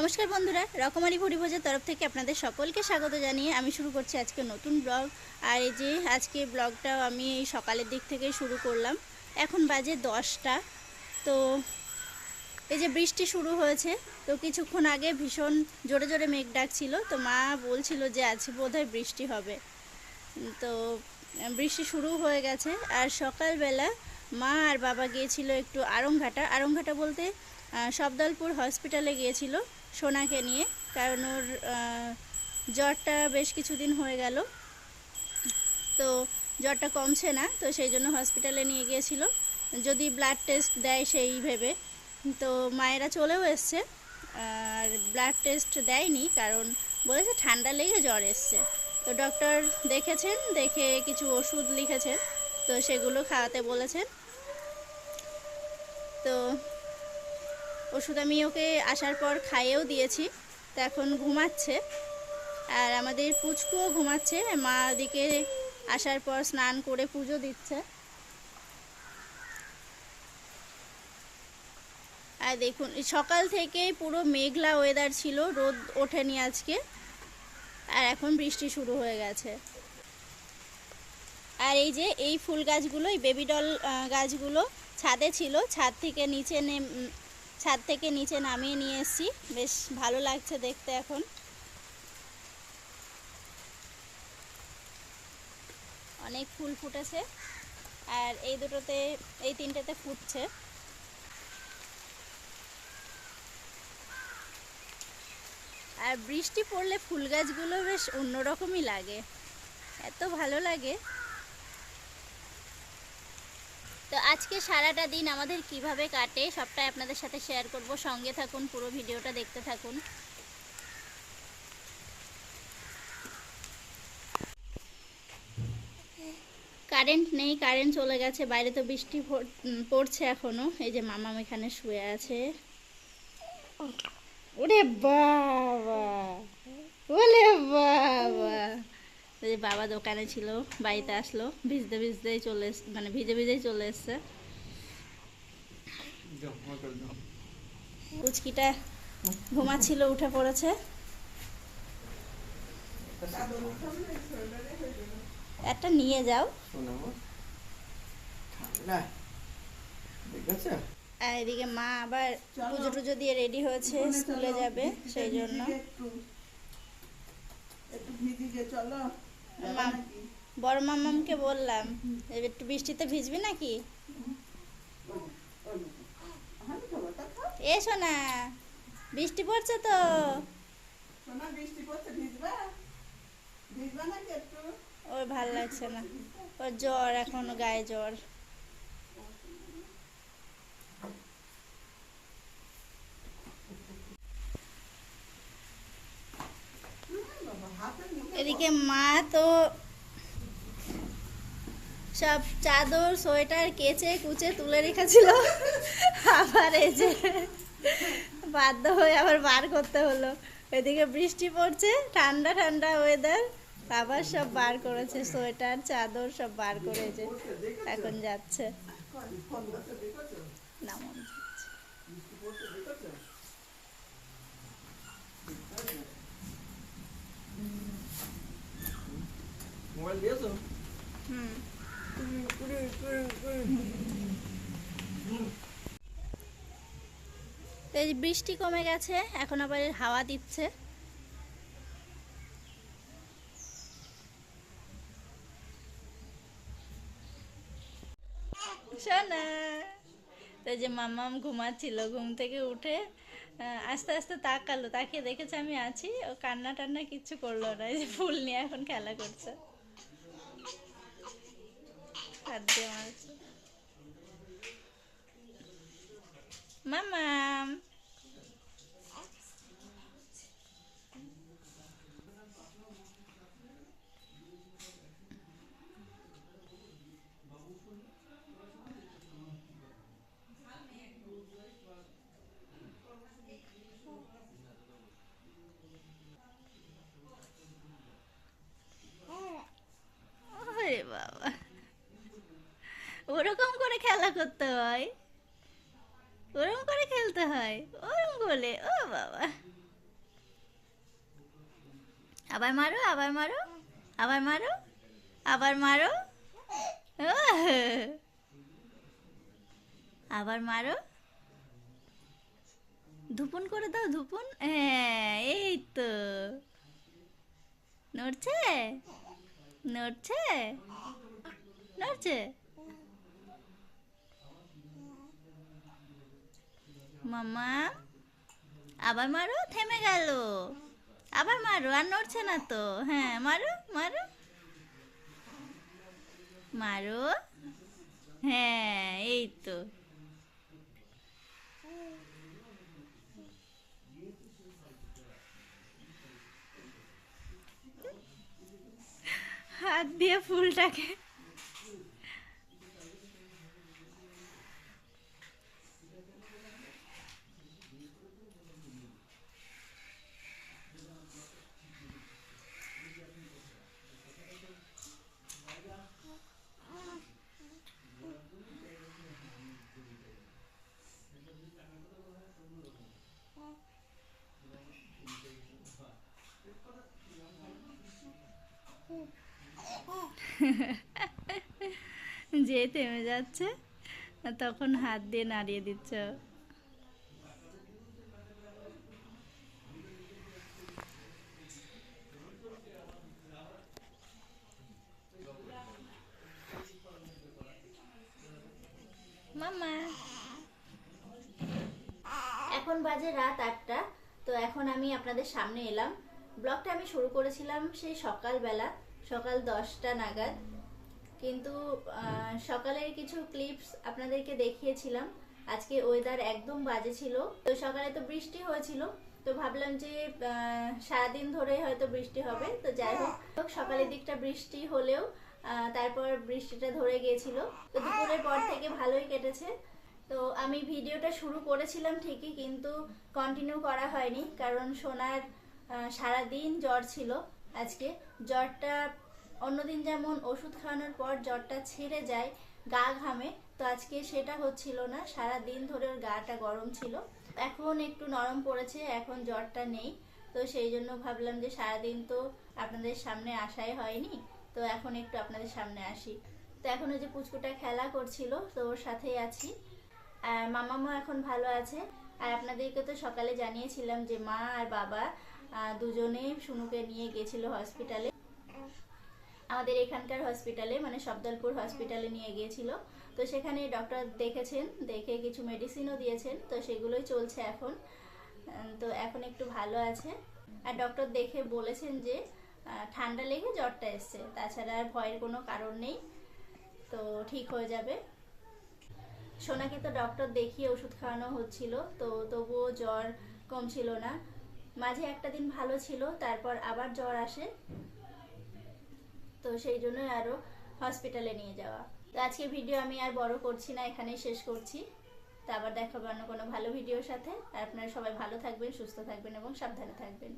নমস্কার বন্ধুরা, রকমারি ভরিভোজের তরফ থেকে আপনাদের সকলকে স্বাগত জানিয়ে আমি শুরু করছি আজকে নতুন ব্লগ। আর এই যে আজকে ব্লগটাও আমি এই সকালের দিক থেকে শুরু করলাম। এখন বাজে দশটা। তো এই যে বৃষ্টি শুরু হয়েছে, তো কিছুক্ষণ আগে ভীষণ জোরে জোরে মেঘ ডাকছিল। তো মা বলছিল যে আজকে বোধহয় বৃষ্টি হবে। তো বৃষ্টি শুরু হয়ে গেছে। আর সকালবেলা মা আর বাবা গিয়েছিল একটু আরংঘাটা আরংঘাটা বলতে সবদলপুর হসপিটালে গিয়েছিল। সোনাকে নিয়ে, কারণ ওর জ্বরটা বেশ কিছুদিন হয়ে গেল। তো জ্বরটা কমছে না, তো সেই জন্য হসপিটালে নিয়ে গিয়েছিল। যদি ব্লাড টেস্ট দেয় সেই ভেবে। তো মায়েরা চলেও এসছে, আর ব্লাড টেস্ট দেয়নি, কারণ বলেছে ঠান্ডা লেগে জ্বর এসছে। তো ডক্টর দেখেছেন, দেখে কিছু ওষুধ লিখেছেন, তো সেগুলো খাওয়াতে বলেছেন। তো ওষুধ আমি ওকে আসার পর খাইয়েও দিয়েছি, তো এখন ঘুমাচ্ছে। আর আমাদের পুচকুও ঘুমাচ্ছে, মা ওদিকে আসার পর স্নান করে পুজো দিচ্ছে। আর দেখুন, সকাল থেকেই পুরো মেঘলা ওয়েদার ছিল, রোদ ওঠেনি আজকে। আর এখন বৃষ্টি শুরু হয়ে গেছে। আর এই যে, এই ফুল গাছগুলো, এই বেবি ডল গাছগুলো ছাদে ছিল, ছাদ থেকে নিচে নেম ছাদ থেকে নিচে নামিয়ে নিয়ে এসেছি। বেশ ভালো লাগছে দেখতে এখন। অনেক ফুল ফুটেছে আর এই দুটোতে, এই তিনটেতে ফুটছে। আর বৃষ্টি পড়লে ফুল গাছগুলো বেশ অন্যরকমই লাগে। এত ভালো লাগে। তো আজকে সারাটা দিন আমাদের কীভাবে কাটে সবটাই আপনাদের সাথে শেয়ার করব। সঙ্গে থাকুন, পুরো ভিডিওটা দেখতে থাকুন। কারেন্ট নেই, কারেন্ট চলে গেছে, বাইরে তো বৃষ্টি পড়- পড়ছে এখনও। এই যে মামাম এখানে শুয়ে আছে। ওরে বাবা! ওলে বাবা! বাবা দোকানে ছিল বাড়িতে আসলো ভিজতে ভিজতেই চলে মানে ভিজে ভিজেই চলে এসছে। কুচকিটা ঘুমাচ্ছিল উঠে পড়েছে। একটা নিয়ে যাও। আর এদিকে মা আবার পুজো টুজো দিয়ে রেডি হয়েছে স্কুলে যাবে সেই জন্য। একটু ভিজিয়ে চলো। বড় মামামকে বললাম একটু বৃষ্টিতে ভিজবি নাকি? এসো না বৃষ্টি পড়ছে তো। ওর ভালো লাগছে না। ওর জ্বর এখনও গায়ে জ্বর বাবা হাতে মুখে এদিকে মা তো সব চাদর, সোয়েটার কেচে কুচে তুলে রেখেছিল। আবার এই যে বাধ্য হয়ে আবার বার করতে হলো। এদিকে বৃষ্টি পড়ছে, ঠান্ডা ঠান্ডা ওয়েদার আবার সব বার করেছে, সোয়েটার, চাদর সব বার করেছে। এখন যাচ্ছে ফোনটা দেখেছ না মনে বৃষ্টি পড়ছে দেখেছ মোবাইল দিয়েছ হুম তো এই বৃষ্টি কমে গেছে, এখন আবার হাওয়া দিচ্ছে। শোনা তো যে মামাম ঘুমাচ্ছিল, ঘুম থেকে উঠে আস্তে আস্তে তাকালো, তাকিয়ে দেখেছে আমি আছি, ও কান্না টান্না কিচ্ছু করল না, এই যে ফুল নিয়ে এখন খেলা করছে। হাত দিয়ে মারছে। মামাম ওরে বাবা ওরকম করে খেলা করতে হয় ওরকম করে খেলতে হয়। ওরকম বলে, ও বাবা। আবার মারো আবার মারো আবার মারো আবার মারো! আবার মারো। ধুপুন করে দাও, ধুপুন। হ্যাঁ এই তো। নড়ছে? নড়ছে? নড়ছে? মামা, আবার মারো? থেমে গেল। আবার মারো? আর নড়ছে না তো। হ্যাঁ মারো মারো। মারো? হ্যাঁ এই তো। হাত দিয়ে ফুলটাকে যে থেমে যাচ্ছে। তখন হাত দিয়ে নাড়িয়ে দিচ্ছ। মামা। এখন বাজে রাত আটটা, তো এখন আমি আপনাদের সামনে এলাম। ব্লগটা আমি শুরু করেছিলাম সেই সকালবেলা, সকাল দশটা নাগাদ। কিন্তু সকালের কিছু ক্লিপস আপনাদেরকে দেখিয়েছিলাম। আজকে ওয়েদার একদম বাজে ছিল। তো সকালে তো বৃষ্টি হয়েছিল। তো ভাবলাম যে সারাদিন ধরে হয়তো বৃষ্টি হবে। তো যাই হোক, সকালের দিকটা বৃষ্টি হলেও তারপর বৃষ্টিটা ধরে গিয়েছিল। তো দুপুরের পর থেকে ভালোই কেটেছে। তো আমি ভিডিওটা শুরু করেছিলাম ঠিকই, কিন্তু কন্টিনিউ করা হয়নি। কারণ সোনার সারাদিন জ্বর ছিল আজকে। জ্বরটা অন্যদিন যেমন ওষুধ খাওয়ানোর পর জ্বরটা ছেড়ে যায় গা ঘামে তো আজকে সেটা হচ্ছিল না। সারা দিন ধরে ওর গাটা গরম ছিল। এখন একটু নরম পড়েছে এখন জ্বরটা নেই। তো সেই জন্য ভাবলাম যে সারাদিন তো আপনাদের সামনে আসাই হয়নি তো এখন একটু আপনাদের সামনে আসি। তো এখন ওই যে পুচকুটা খেলা করছিল তো ওর সাথেই আছি। মামামা এখন ভালো আছে। আর আপনাদেরকে তো সকালে জানিয়েছিলাম যে মা আর বাবা আহ, দুজনেই শুনুকে নিয়ে গেছিল হসপিটালে। আমাদের এখানকার হসপিটালে মানে শব্দলপুর হসপিটালে নিয়ে গিয়েছিল। তো সেখানে ডক্টর দেখেছেন, দেখে কিছু মেডিসিনও দিয়েছেন। তো সেগুলোই চলছে এখন। তো এখন একটু ভালো আছে। আর ডক্টর দেখে বলেছেন যে ঠান্ডা লেগে জ্বরটা এসছে। তাছাড়া আর ভয়ের কোনো কারণ নেই। তো ঠিক হয়ে যাবে। সোনাকে তো ডক্টর দেখিয়ে ওষুধ খাওয়ানো হচ্ছিল। তো তবুও জ্বর কমছিল না। মাঝে একটা দিন ভালো ছিল, তারপর আবার জ্বর আসে। তো সেই জন্য আরও হসপিটালে নিয়ে যাওয়া। তো আজকে ভিডিও আমি আর বড় করছি না, এখানেই শেষ করছি। তো আবার দেখাবো অন্য কোনো ভালো ভিডিওর সাথে। আর আপনারা সবাই ভালো থাকবেন, সুস্থ থাকবেন এবং সাবধানে থাকবেন।